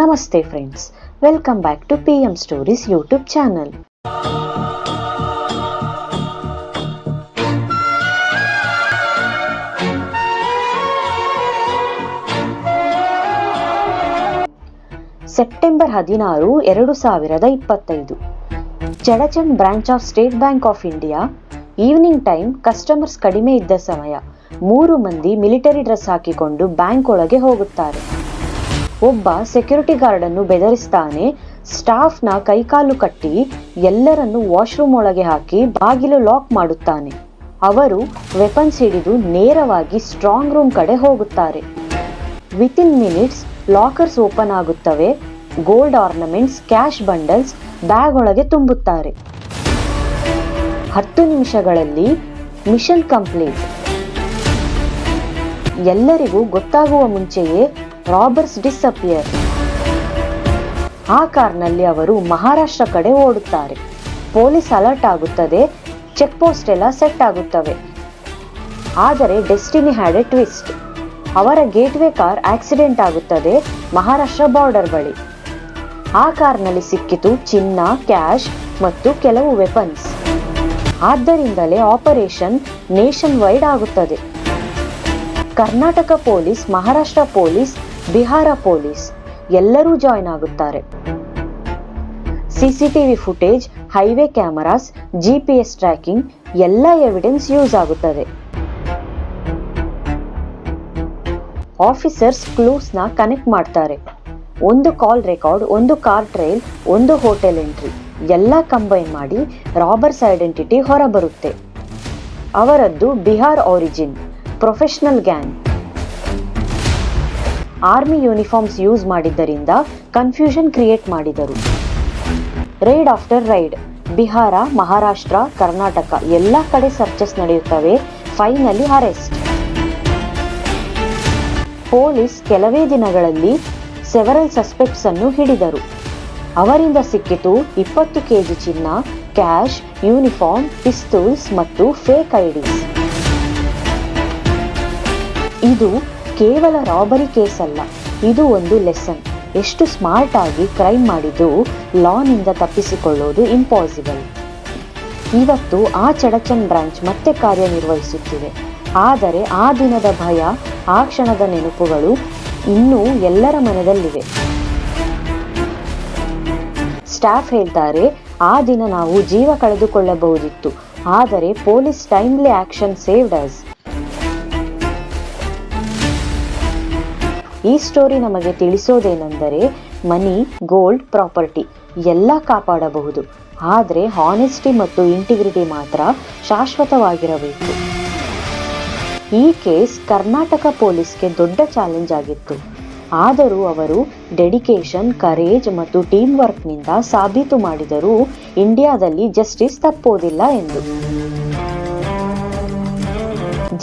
ನಮಸ್ತೆ friends welcome back to P M stories YouTube channel September ಹದಿನಾರು, ಎರಡು ಸಾವಿರದ ಇಪ್ಪತ್ತೈದು. Chadachan branch of State Bank of India evening time customers ಕಡಿಮೆ ಇದ್ದ ಸಮಯ. ಮೂರು ಮಂದಿ ಮಿಲಿಟರಿ ಡ್ರೆಸ್ ಹಾಕಿಕೊಂಡು ಬ್ಯಾಂಕ್ ಒಳಗೆ ಹೋಗುತ್ತಾರೆ. ಒಬ್ಬ ಸೆಕ್ಯೂರಿಟಿ ಗಾರ್ಡ್ ಅನ್ನು ಬೆದರಿಸ್ತಾನೆ. ಸ್ಟಾಫ್ನ ಕೈಕಾಲು ಕಟ್ಟಿ ಎಲ್ಲರನ್ನು ವಾಶ್ರೂಮ್ ಒಳಗೆ ಹಾಕಿ ಬಾಗಿಲು ಲಾಕ್ ಮಾಡುತ್ತಾನೆ. ಅವರು ವೆಪನ್ಸ್ ಹಿಡಿದು ನೇರವಾಗಿ ಸ್ಟ್ರಾಂಗ್ ರೂಮ್ ಕಡೆ ಹೋಗುತ್ತಾರೆ. ವಿತಿನ್ ಮಿನಿಟ್ಸ್ ಲಾಕರ್ಸ್ ಓಪನ್ ಆಗುತ್ತವೆ. Gold ornaments cash bundles bag ಒಳಗೆ ತುಂಬುತ್ತಾರೆ. ಹತ್ತು ನಿಮಿಷಗಳಲ್ಲಿ ಮಿಷನ್ ಕಂಪ್ಲೀಟ್ ಎಲ್ಲರಿಗೂ ಗೊತ್ತಾಗುವ ಮುಂಚೆಯೇ ರಾಬರ್ಸ್ ಡಿಸಪಿಯರ್ ಆ ಕಾರ್ನಲ್ಲಿ ಅವರು ಮಹಾರಾಷ್ಟ್ರ ಕಡೆ ಓಡುತ್ತಾರೆ. ಪೊಲೀಸ್ ಅಲರ್ಟ್ ಆಗುತ್ತದೆ ಚೆಕ್ ಪೋಸ್ಟ್ ಎಲ್ಲ ಸೆಟ್ ಆಗುತ್ತವೆ. ಆದರೆ ಡೆಸ್ಟಿನಿ ಹ್ಯಾಡ್ ಎ ಟ್ವಿಸ್ಟ್ ಅವರ ಗೇಟ್ವೇ ಕಾರ್ ಆಕ್ಸಿಡೆಂಟ್ ಆಗುತ್ತದೆ ಮಹಾರಾಷ್ಟ್ರ ಬಾರ್ಡರ್ ಬಳಿ. ಆ ಕಾರ್ನಲ್ಲಿ ಸಿಕ್ಕಿತು ಚಿನ್ನ ಕ್ಯಾಶ್ ಮತ್ತು ಕೆಲವು ವೆಪನ್ಸ್ ಆದ್ದರಿಂದಲೇ ಆಪರೇಷನ್ ನೇಷನ್ ವೈಡ್ ಆಗುತ್ತದೆ. Karnataka police, Maharashtra police Bihar police ಎಲ್ಲರೂ ಜಾಯ್ನ್ ಆಗುತ್ತಾರೆ. CCTV footage, highway cameras, GPS tracking ಎಲ್ಲ ಎವಿಡೆನ್ಸ್ ಯೂಸ್ ಆಗುತ್ತದೆ. ಆಫೀಸರ್ಸ್ ಕ್ಲೂಸ್ನ ಕನೆಕ್ಟ್ ಮಾಡ್ತಾರೆ. ಒಂದು ಕಾಲ್ ರೆಕಾರ್ಡ್, ಒಂದು ಕಾರ್ ಟ್ರೈಲ್, ಒಂದು ಹೋಟೆಲ್ ಎಂಟ್ರಿ ಎಲ್ಲ ಕಂಬೈನ್ ಮಾಡಿ ರಾಬರ್ಸ್ ಐಡೆಂಟಿಟಿ ಹೊರಬರುತ್ತೆ. ಅವರದ್ದು Bihar origin, professional gang. Army uniforms use ಮಾಡಿದ್ದರಿಂದ ಕನ್ಫ್ಯೂಷನ್ ಕ್ರಿಯೇಟ್ ಮಾಡಿದರು. Raid after raid, Bihar, Maharashtra, Karnataka ಎಲ್ಲ ಕಡೆ ಸರ್ಚಸ್ ನಡೆಯುತ್ತವೆ, ಫೈನಲಿ ಅರೆಸ್ಟ್. ಪೊಲೀಸ್ ಕೆಲವೇ ದಿನಗಳಲ್ಲಿ ಸೆವರಲ್ ಸಸ್ಪೆಕ್ಟ್ಸ್ ಅನ್ನು ಹಿಡಿದರು. ಅವರಿಂದ ಸಿಕ್ಕಿತು ಇಪ್ಪತ್ತು ಕೆಜಿ ಚಿನ್ನ, ಕ್ಯಾಶ್, ಯೂನಿಫಾರ್ಮ್, ಪಿಸ್ತೂಲ್ಸ್ ಮತ್ತು ಫೇಕ್ ಐಡಿಸ್ ಇದು ಕೇವಲ ರಾಬರಿ ಕೇಸ್ ಅಲ್ಲ ಇದು ಒಂದು ಲೆಸನ್ ಎಷ್ಟು ಸ್ಮಾರ್ಟ್ ಆಗಿ ಕ್ರೈಮ್ ಮಾಡಿದ್ದು ಲಾನಿಂದ ತಪ್ಪಿಸಿಕೊಳ್ಳೋದು ಇಂಪಾಸಿಬಲ್ ಇವತ್ತು ಆ ಚಡಚನ್ ಬ್ರಾಂಚ್ ಮತ್ತೆ ಕಾರ್ಯನಿರ್ವಹಿಸುತ್ತಿದೆ. ಆದರೆ ಆ ದಿನದ ಭಯ, ಆ ಕ್ಷಣದ ನೆನಪುಗಳು ಇನ್ನೂ ಎಲ್ಲರ ಮನದಲ್ಲಿವೆ. ಸ್ಟಾಫ್ ಹೇಳ್ತಾರೆ, ಆ ದಿನ ನಾವು ಜೀವ ಕಳೆದುಕೊಳ್ಳಬಹುದಿತ್ತು. ಆದರೆ police timely action saved us ಈ ಸ್ಟೋರಿ ನಮಗೆ ತಿಳಿಸೋದೇನೆಂದರೆ ಮನಿ ಗೋಲ್ಡ್ ಪ್ರಾಪರ್ಟಿ ಎಲ್ಲ ಕಾಪಾಡಬಹುದು. ಆದರೆ ಹಾನೆಸ್ಟಿ ಮತ್ತು ಇಂಟಿಗ್ರಿಟಿ ಮಾತ್ರ ಶಾಶ್ವತವಾಗಿರಬೇಕು. ಈ ಕೇಸ್ ಕರ್ನಾಟಕ ಪೊಲೀಸ್ಗೆ ದೊಡ್ಡ ಚಾಲೆಂಜ್ ಆಗಿತ್ತು. ಆದರೂ ಅವರು ಡೆಡಿಕೇಶನ್ ಕರೇಜ್ ಮತ್ತು ಟೀಮ್ ವರ್ಕ್ನಿಂದ ಸಾಬೀತು ಮಾಡಿದರೂ ಇಂಡಿಯಾದಲ್ಲಿ ಜಸ್ಟಿಸ್ ತಪ್ಪೋದಿಲ್ಲ ಎಂದು.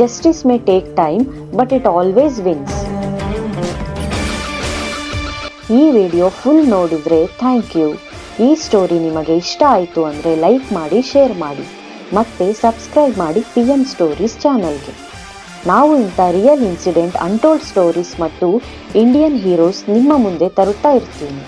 Justice may take time but it always wins ಈ ವಿಡಿಯೋ ಫುಲ್ ನೋಡಿದ್ರೆ ಥ್ಯಾಂಕ್ ಯು. ಈ ಸ್ಟೋರಿ ನಿಮಗೆ ಇಷ್ಟ ಆಯಿತು ಅಂದರೆ ಲೈಕ್ ಮಾಡಿ ಶೇರ್ ಮಾಡಿ. ಮತ್ತೆ ಸಬ್ಸ್ಕ್ರೈಬ್ ಮಾಡಿ ಪಿ ಎಂ ಸ್ಟೋರೀಸ್ ಚಾನಲ್ಗೆ ನಾವು ಇಂಥ ರಿಯಲ್ ಇನ್ಸಿಡೆಂಟ್ ಅನ್ಟೋಲ್ಡ್ ಸ್ಟೋರೀಸ್ ಮತ್ತು ಇಂಡಿಯನ್ ಹೀರೋಸ್ ನಿಮ್ಮ ಮುಂದೆ ತರುತ್ತಾ ಇರ್ತೀನಿ.